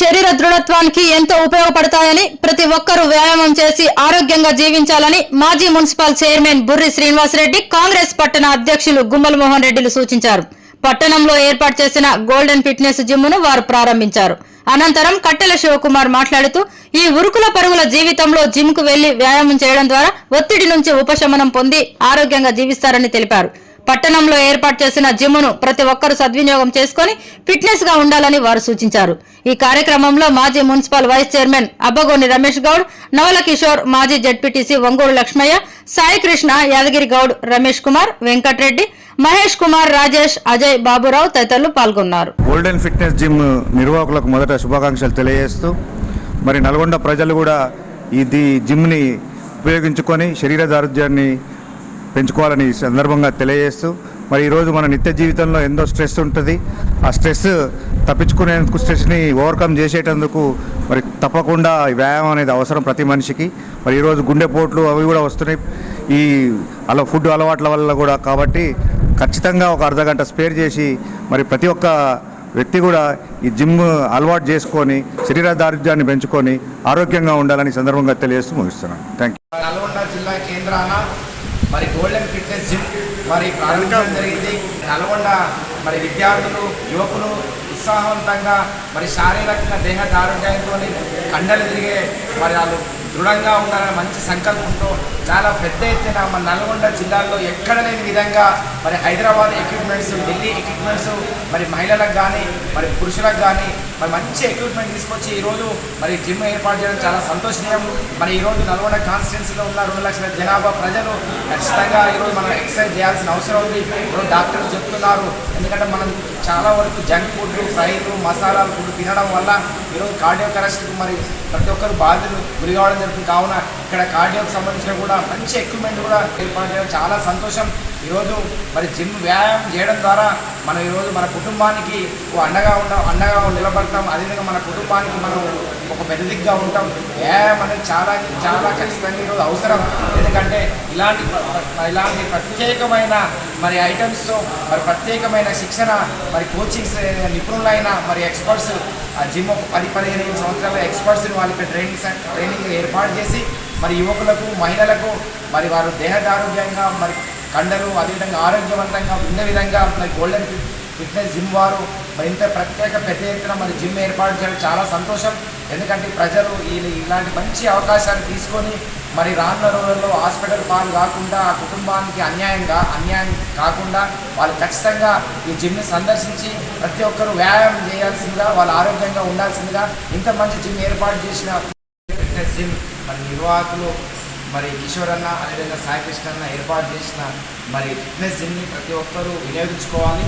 శరీర దృఢత్వానికి ఎంతో ఉపయోగపడతాయని ప్రతి ఒక్కరూ వ్యాయామం చేసి ఆరోగ్యంగా జీవించాలని మాజీ మున్సిపల్ చైర్మన్ బుర్రి శ్రీనివాసరెడ్డి కాంగ్రెస్ పట్టణ అధ్యక్షులు గుమ్మల మోహన్ రెడ్డిలు సూచించారు. పట్టణంలో ఏర్పాటు చేసిన గోల్డెన్ ఫిట్నెస్ జిమ్ను వారు ప్రారంభించారు. అనంతరం కట్టెల శివకుమార్ మాట్లాడుతూ ఈ ఉరుకుల పరుగుల జీవితంలో జిమ్కు వెళ్ళి వ్యాయామం చేయడం ద్వారా ఒత్తిడి నుంచి ఉపశమనం పొంది ఆరోగ్యంగా జీవిస్తారని తెలిపారు. పట్టణంలో ఏర్పాటు చేసిన జిమ్ను ప్రతి ఒక్కరూ సద్వినియోగం చేసుకుని ఫిట్నెస్గా ఉండాలని వారు సూచించారు. ఈ కార్యక్రమంలో మాజీ municipal vice chairman Abbagoni Ramesh Goud Naval Kishore మాజీ జడ్పీటీసీ వంగూరు లక్ష్మయ్య సాయి కృష్ణ యాదగిరి గౌడ్ రమేష్ కుమార్ వెంకట్రెడ్డి మహేష్ కుమార్ రాజేష్ అజయ్ బాబురావు తదితరులు పాల్గొన్నారు. గోల్డెన్ ఫిట్నెస్ జిమ్ నిర్వాహకులకు మొదట శుభాకాంక్షలు తెలియజేస్తూ మరి నల్గొండ ప్రజలు కూడా ఇది జిమ్ని ఉపయోగించుకొని శరీర దారుద్యాన్ని పెంచుకోవాలని ఈ సందర్భంగా తెలియజేస్తూ మరి ఈరోజు మన నిత్య జీవితంలో ఎంతో స్ట్రెస్ ఉంటుంది. ఆ స్ట్రెస్ తప్పించుకునేందుకు స్ట్రెస్ని ఓవర్కమ్ చేసేటందుకు మరి తప్పకుండా వ్యాయామం అనేది అవసరం ప్రతి మనిషికి. మరి ఈరోజు గుండెపోట్లు అవి కూడా వస్తున్నాయి. ఈ అలా ఫుడ్ అలవాట్ల వల్ల కూడా కాబట్టి ఖచ్చితంగా ఒక అర్ధ గంట స్పేర్ చేసి మరి ప్రతి ఒక్క వ్యక్తి కూడా ఈ జిమ్ అలవాటు చేసుకొని శరీర దారిద్ర్యాన్ని పెంచుకొని ఆరోగ్యంగా ఉండాలని సందర్భంగా తెలియజేస్తూ ముగిస్తున్నాను. థ్యాంక్ యూ నల్గొండ జిల్లా కేంద్రాన మరి గోల్డెన్ ఫిట్నెస్ జిమ్ మరి ప్రారంభించడం జరిగింది. నల్గొండ మరి విద్యార్థులు యువకులు ఉత్సాహవంతంగా మరి శారీరకంగా దేహ దారుణ్యంతో కండలు తిరిగే మరి వాళ్ళు దృఢంగా ఉండాలని మంచి సంకల్పంతో చాలా పెద్ద ఎత్తున మన నల్గొండ జిల్లాలో ఎక్కడ లేని విధంగా మరి హైదరాబాద్ ఎక్విప్మెంట్స్ ఢిల్లీ ఎక్విప్మెంట్స్ మరి మహిళలకు కానీ మరి పురుషులకు కానీ మరి మంచి ఎక్విప్మెంట్ తీసుకొచ్చి ఈరోజు మరి జిమ్ ఏర్పాటు చేయడం చాలా సంతోషనీయం. మరి ఈరోజు నల్గొండ కాన్స్టిట్యున్సీలో ఉన్న రెండు లక్షల జనాభా ప్రజలు ఖచ్చితంగా ఈరోజు మనం ఎక్సర్సైజ్ చేయాల్సిన అవసరం ఉంది. ఈరోజు డాక్టర్లు చెప్తున్నారు. ఎందుకంటే మనం చాలా వరకు జంక్ ఫుడ్ ఫ్రైలు మసాలాలు ఫుడ్ తినడం వల్ల ఈరోజు కార్డియో కరెస్ట్కి మరి ప్రతి ఒక్కరు బాధ్యతలు గురి కావడం జరుగుతుంది. కావున ఇక్కడ కార్డియోకి సంబంధించిన కూడా మంచి ఎక్విప్మెంట్ కూడా ఏర్పాటు చేయడం చాలా సంతోషం. ఈరోజు మరి జిమ్ వ్యాయామం చేయడం ద్వారా మనం ఈరోజు మన కుటుంబానికి ఓ అండగా ఉంటాం అండగా నిలబడతాం. అదేవిధంగా మన కుటుంబానికి మనం ఒక పెద్దదిగ్గా ఉంటాం. వ్యాయామం అనేది చాలా చాలా ఖచ్చితంగా ఈరోజు అవసరం. ఎందుకంటే ఇలాంటి ఇలాంటి ప్రత్యేకమైన మరి ఐటమ్స్తో మరి ప్రత్యేకమైన శిక్షణ మరి కోచింగ్స్ నిపుణులైన మరి ఎక్స్పర్ట్స్ ఆ జిమ్ ఒక పది పదిహేను సంవత్సరాల ఎక్స్పర్ట్స్ని వాళ్ళకి ట్రైనింగ్ ట్రైనింగ్ ఏర్పాటు చేసి మరి యువకులకు మహిళలకు మరి వారు దేహదారోగ్యంగా మరి కండలు అదేవిధంగా ఆరోగ్యవంతంగా ఉన్న విధంగా మరి గోల్డెన్ ఫిట్నెస్ జిమ్ వారు మరి ఇంత ప్రత్యేక పెద్ద ఎత్తున మరి జిమ్ ఏర్పాటు చేయడం చాలా సంతోషం. ఎందుకంటే ప్రజలు ఈ ఇలాంటి మంచి అవకాశాలు తీసుకొని మరి రానున్న రోజుల్లో హాస్పిటల్ పాలు కాకుండా ఆ కుటుంబానికి అన్యాయంగా అన్యాయం కాకుండా వాళ్ళు ఖచ్చితంగా ఈ జిమ్ని సందర్శించి ప్రతి ఒక్కరూ వ్యాయామం చేయాల్సిందిగా వాళ్ళు ఆరోగ్యంగా ఉండాల్సిందిగా ఇంత మంచి జిమ్ ఏర్పాటు చేసిన ఫిట్నెస్ జిమ్ మరి నిర్వాహకులు మరి కిషోర్ అన్న అదేవిధంగా సాయికృష్ణ అన్న ఏర్పాటు చేసిన మరి ఫిట్నెస్ జిమ్ని ప్రతి ఒక్కరూ వినియోగించుకోవాలి.